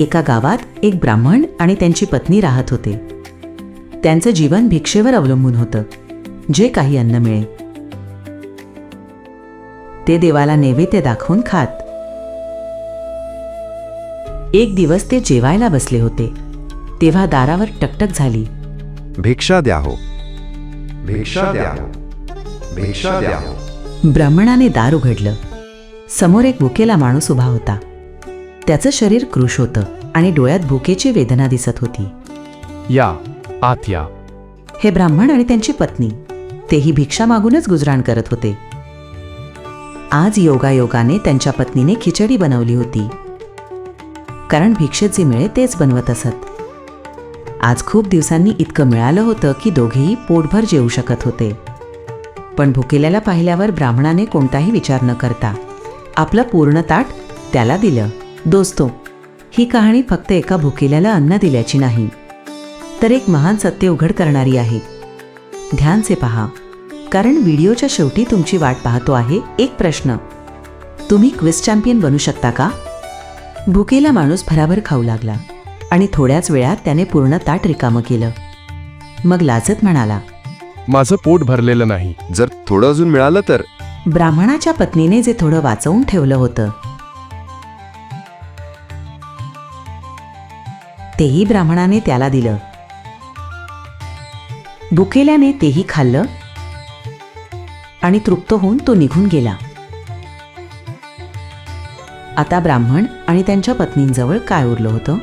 एका गावात एक ब्राह्मण आणि त्यांची पत्नी राहत होते. त्यांचं जीवन भिक्षेवर अवलंबून होतं जे काही अन्न मिळे ते देवाला नैवेद्य दाखवून खात. एक दिवस ते जेवायला बसले होते. तेव्हा दारावर टकटक झाली. भिक्षा द्या हो भिक्षा द्या हो भिक्षा द्या हो ब्राह्मणाने दार उघडलं. समोर एक भुकेला माणूस उभा होता. त्याचं शरीर कृश होतं आणि डोळ्यात भुकेची वेदना दिसत होती. या आत या. हे ब्राह्मण आणि त्यांची पत्नी तेही भिक्षा मागूनच गुजराण करत होते. आज योगायोगाने त्यांच्या पत्नीने खिचडी बनवली होती. कारण भिक्षेत जे मिळे तेच बनवत असत. आज खूप दिवसांनी इतकं मिळालं होतं की दोघेही पोटभर जेवू शकत होते. पण भुकेल्याला पाहिल्यावर ब्राह्मणाने कोणताही विचार न करता आपलं पूर्ण ताट त्याला दिलं. दोस्तो ही कहाणी फक्त एका भुकेल्याला अन्न दिल्याची नाही तर एक महान सत्य उघड करणारी आहे. ध्यान से पहा कारण व्हिडिओच्या शेवटी तुमची वाट पाहतो आहे एक प्रश्न. तुम्ही क्विज चॅम्पियन बनू शकता का? भुकेला माणूस भराभर खाऊ लागला आणि थोड्याच वेळात त्याने पूर्ण ताट रिकामं केलं. मग लाजत म्हणाला माझं पोट भरलेलं नाही जर थोडं अजून मिळालं तर? ब्राह्मणाच्या पत्नीने जे थोडं वाचवून ठेवलं होतं तेही ब्राह्मणाने त्याला दिलं. भुकेल्याने तेही खाल्लं आणि तृप्त होऊन तो निघून गेला. आता ब्राह्मण आणि त्यांच्या पत्नींजवळ काय उरलं होतं?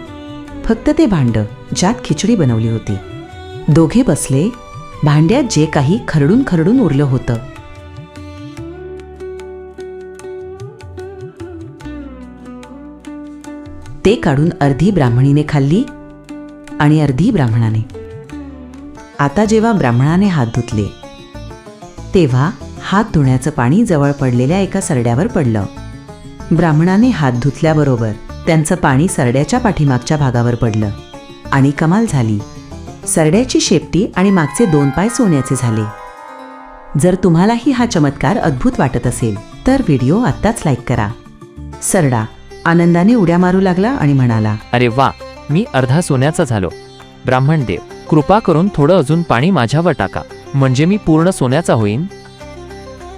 फक्त ते भांड ज्यात खिचडी बनवली होती. दोघे बसले भांड्यात जे काही खरडून खरडून उरलं होतं. ते काढून अर्धी ब्राह्मणीने खाल्ली आणि अर्धी ब्राह्मणाने. आता जेव्हा ब्राह्मणाने हात धुतले तेव्हा हात धुण्याचं पाणी जवळ पडलेल्या एका सरड्यावर पडलं. ब्राह्मणाने हात धुतल्याबरोबर त्यांचं पाणी सरड्याच्या पाठीमागच्या भागावर पडलं आणि कमाल झाली. सरड्याची शेपटी आणि मागचे दोन पाय सोन्याचे झाले. जर तुम्हालाही हा चमत्कार अद्भुत वाटत असेल तर व्हिडिओ आत्ताच लाईक करा. सरडा आनंदाने उड्या मारू लागला आणि म्हणाला अरे वा मी अर्धा सोन्याचा झालो. ब्राह्मण देव कृपा करून थोडं अजून पाणी माझ्यावर टाका. म्हणजे मी पूर्ण सोन्याचा होईन?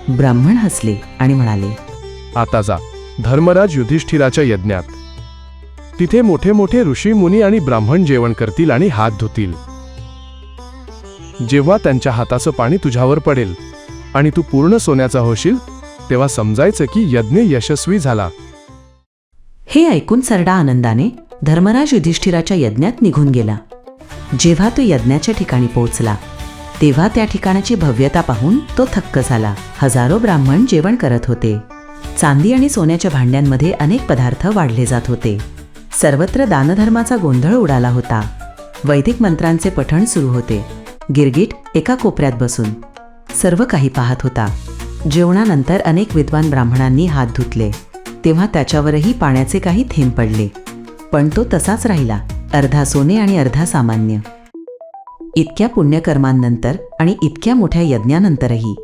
ब्राह्मण हसले आणि म्हणाले आता जा. धर्मराज युधिष्ठिराच्या यज्ञात. तिथे मोठे मोठे ऋषी मुनी आणि ब्राह्मण जेवण करतील आणि हात धुतील. जेव्हा त्यांच्या हाताचं पाणी तुझ्यावर पडेल आणि तू पूर्ण सोन्याचा होशील तेव्हा समजायचं की यज्ञ यशस्वी झाला. हे ऐकून सरडा आनंदाने धर्मराज युधिष्ठिराच्या यज्ञात निघून गेला. जेव्हा तो यज्ञाच्या ठिकाणी पोहोचला तेव्हा त्या ठिकाणाची भव्यता पाहून तो थक्क झाला. हजारो ब्राह्मण जेवण करत होते. चांदी आणि सोन्याच्या भांड्यांमध्ये अनेक पदार्थ वाढले जात होते. सर्वत्र दानधर्माचा गोंधळ उडाला होता. वैदिक मंत्रांचे पठण सुरू होते. गिरगिट एका कोपऱ्यात बसून सर्व काही पाहत होता. जेवणानंतर अनेक विद्वान ब्राह्मणांनी हात धुतले. तेव्हा त्याच्यावरही पाण्याचे काही थेंब पडले. पण तो तसाच राहिला अर्धा सोने आणि अर्धा सामान्य. इतक्या पुण्यकर्मांनंतर आणि इतक्या मोठ्या यज्ञानंतरही.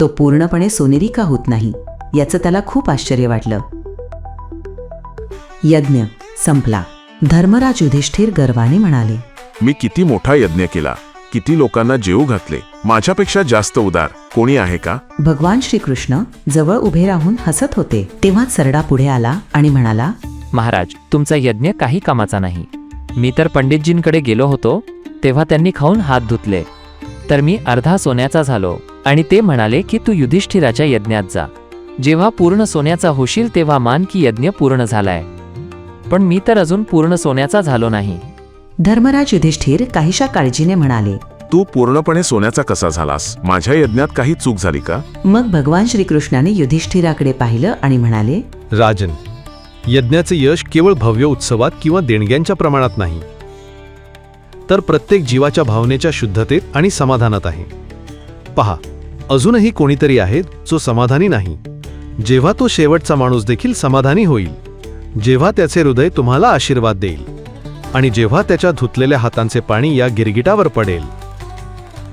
तो पूर्णपणे सोनेरी का होत नाही याचं त्याला खूप आश्चर्य वाटलं. यज्ञ संपला. धर्मराज युधिष्ठिर गर्वाने म्हणाले मी किती मोठा यज्ञ केला. किती लोकांना जेवू घातले? माझ्यापेक्षा जास्त उदार. कोणी आहे का? भगवान श्रीकृष्ण जवळ उभे राहून हसत होते. तेव्हाच सरडा पुढे आला आणि म्हणाला महाराज तुमचा यज्ञ काही कामाचा नाही. मी तर पंडितजींकडे गेलो होतो तेव्हा त्यांनी खाऊन हात धुतले. तर मी अर्धा सोन्याचा झालो आणि ते म्हणाले की तू युधिष्ठिराच्या यज्ञात जा. जेव्हा पूर्ण सोन्याचा होशील तेव्हा मान की यज्ञ पूर्ण झालाय. पण मी तर अजून पूर्ण सोन्याचा झालो नाही. धर्मराज युधिष्ठिर काहीशा काळजीने म्हणाले तू पूर्णपणे सोन्याचा कसा झालास? माझ्या यज्ञात काही चूक झाली का? मग भगवान श्रीकृष्णाने युधिष्ठिराकडे पाहिलं आणि म्हणाले राजन यज्ञाचे यश केवळ भव्य उत्सवात किंवा देणग्यांच्या प्रमाणात नाही तर प्रत्येक जीवाच्या भावनेच्या शुद्धतेत आणि समाधानात आहे. पहा अजूनही कोणीतरी आहे जो समाधानी नाही. जेव्हा तो शेवटचा माणूस देखील समाधानी होईल जेव्हा त्याचे हृदय तुम्हाला आशीर्वाद देईल. आणि जेव्हा त्याच्या धुतलेल्या हातांचे पाणी या गिरगिटावर पडेल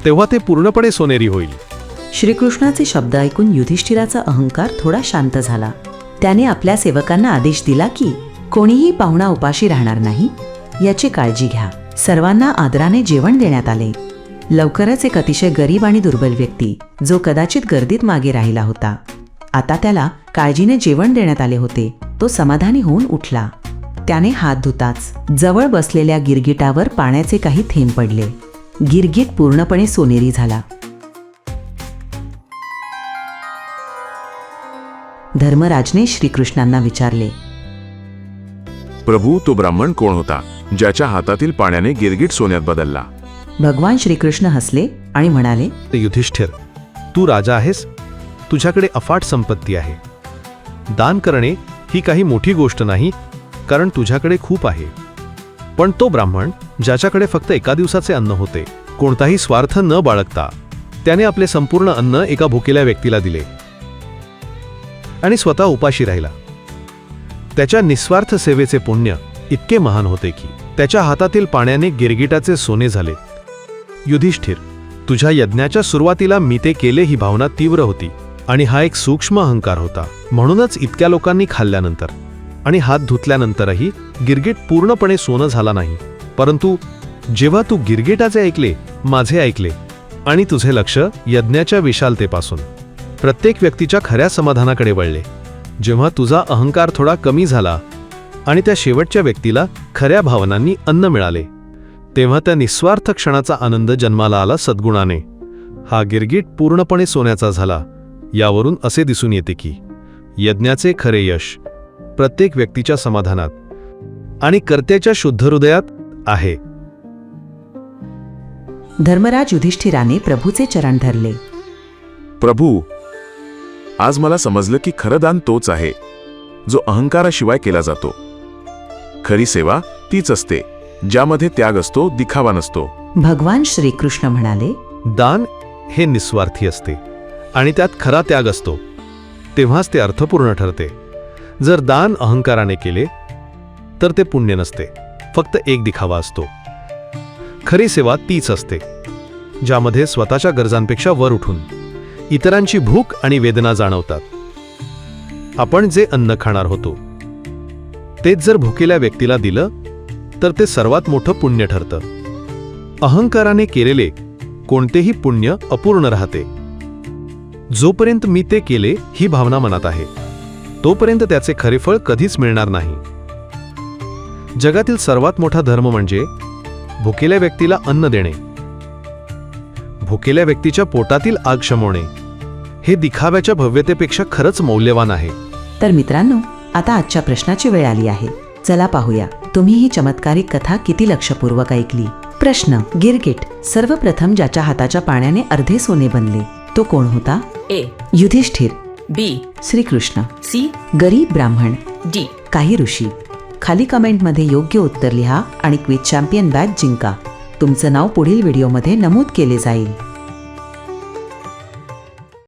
तेव्हा ते पूर्णपणे सोनेरी होईल. श्रीकृष्णाचे शब्द ऐकून युधिष्ठिराचा अहंकार थोडा शांत झाला. त्याने आपल्या सेवकांना आदेश दिला की कोणीही पाहुणा उपाशी राहणार नाही याची काळजी घ्या. सर्वांना आदराने जेवण देण्यात आले. लवकरच एक अतिशय गरीब आणि दुर्बल व्यक्ती जो कदाचित गर्दीत मागे राहिला होता. आता त्याला काळजीने जेवण देण्यात आले होते. तो समाधानी होऊन उठला. त्याने हात धुताच. जवळ बसलेल्या गिरगिटावर पाण्याचे काही थेंब पडले. गिरगीट पूर्णपणे सोनेरी झाला. धर्मराजने श्रीकृष्णांना विचारले प्रभू तो ब्राह्मण कोण होता ज्याच्या हातातील पाण्याने गिरगिट सोन्यात बदलला? भगवान श्रीकृष्ण हसले आणि म्हणाले युधिष्ठिर तू राजा आहेस. तुझ्याकडे अफाट संपत्ती आहे. दान करणे ही काही मोठी गोष्ट नाही कारण तुझ्याकडे खूप आहे. पण तो ब्राह्मण ज्याच्याकडे फक्त एका दिवसाचे अन्न होते कोणताही स्वार्थ न बाळगता त्याने आपले संपूर्ण अन्न एका भुकेल्या व्यक्तीला दिले. आणि स्वतः उपाशी राहिला. त्याच्या निस्वार्थ सेवेचे पुण्य इतके महान होते की त्याच्या हातातील पाण्याने गिरगिटाचे सोने झाले. युधिष्ठिर तुझ्या यज्ञाच्या सुरुवातीला मी ते केले ही भावना तीव्र होती आणि हा एक सूक्ष्म अहंकार होता. म्हणूनच इतक्या लोकांनी खाल्ल्यानंतर आणि हात धुतल्यानंतरही गिरगिट पूर्णपणे सोनं झाला नाही. परंतु जेव्हा तू गिरगिटाचे ऐकले माझे ऐकले आणि तुझे लक्ष यज्ञाच्या विशालतेपासून प्रत्येक व्यक्तीच्या खऱ्या समाधानाकडे वळले. जेव्हा तुझा अहंकार थोडा कमी झाला आणि त्या शेवटच्या व्यक्तीला खऱ्या भावनांनी अन्न मिळाले तेव्हा त्या निस्वार्थ क्षणाचा आनंद जन्माला आला सद्गुणाने. हा गिरगीट पूर्णपणे सोन्याचा झाला यावरून असे दिसून येते की यज्ञाचे खरे यश प्रत्येक व्यक्तीच्या समाधानात आणि कर्त्याच्या शुद्ध हृदयात आहे. धर्मराज युधिष्ठिराने प्रभूचे चरण धरले. प्रभू आज मला समजलं की खरं दान तोच आहे जो अहंकाराशिवाय केला जातो. खरी सेवा तीच असते ज्यामध्ये त्याग असतो दिखावा नसतो. भगवान श्रीकृष्ण म्हणाले दान हे निस्वार्थी असते आणि त्यात खरा त्याग असतो तेव्हाच ते अर्थपूर्ण ठरते. जर दान अहंकाराने केले तर ते पुण्य नसते. फक्त एक दिखावा असतो. खरी सेवा तीच असते ज्यामध्ये स्वतःच्या गरजांपेक्षा वर उठून इतरांची भूक आणि वेदना जाणवतात. आपण जे अन्न खाणार होतो तेच जर भुकेल्या व्यक्तीला दिलं तर ते सर्वात मोठं पुण्य ठरतं. अहंकाराने केलेले कोणतेही पुण्य अपूर्ण राहते. जोपर्यंत मी ते केले ही भावना मनात आहे. तोपर्यंत त्याचे खरे फळ कधीच मिळणार नाही. जगातील सर्वात मोठा धर्म म्हणजे भुकेल्या व्यक्तीला अन्न देणे. भुकेल्या व्यक्तीच्या पोटातील आग शमवणे. हे दिखाव्याच्या भव्यतेपेक्षा खरंच मौल्यवान आहे. तर मित्रांनो आता आजच्या प्रश्नाची वेळ आली आहे. चला पाहूया तुम्ही ही चमत्कारिक कथा किती लक्षपूर्वक ऐकली? प्रश्न गिरगिट सर्वप्रथम ज्याच्या हाताच्या पाण्याने अर्धे सोने बनले तो कोण होता? A. Yudhishthir. B Shrikrishna. C गरीब ब्राह्मण. डी काही ऋषी. खाली कमेंटमध्ये योग्य उत्तर लिहा आणि क्विज चॅम्पियन बॅच जिंका. तुमचं नाव पुढील व्हिडिओमध्ये नमूद केले जाईल.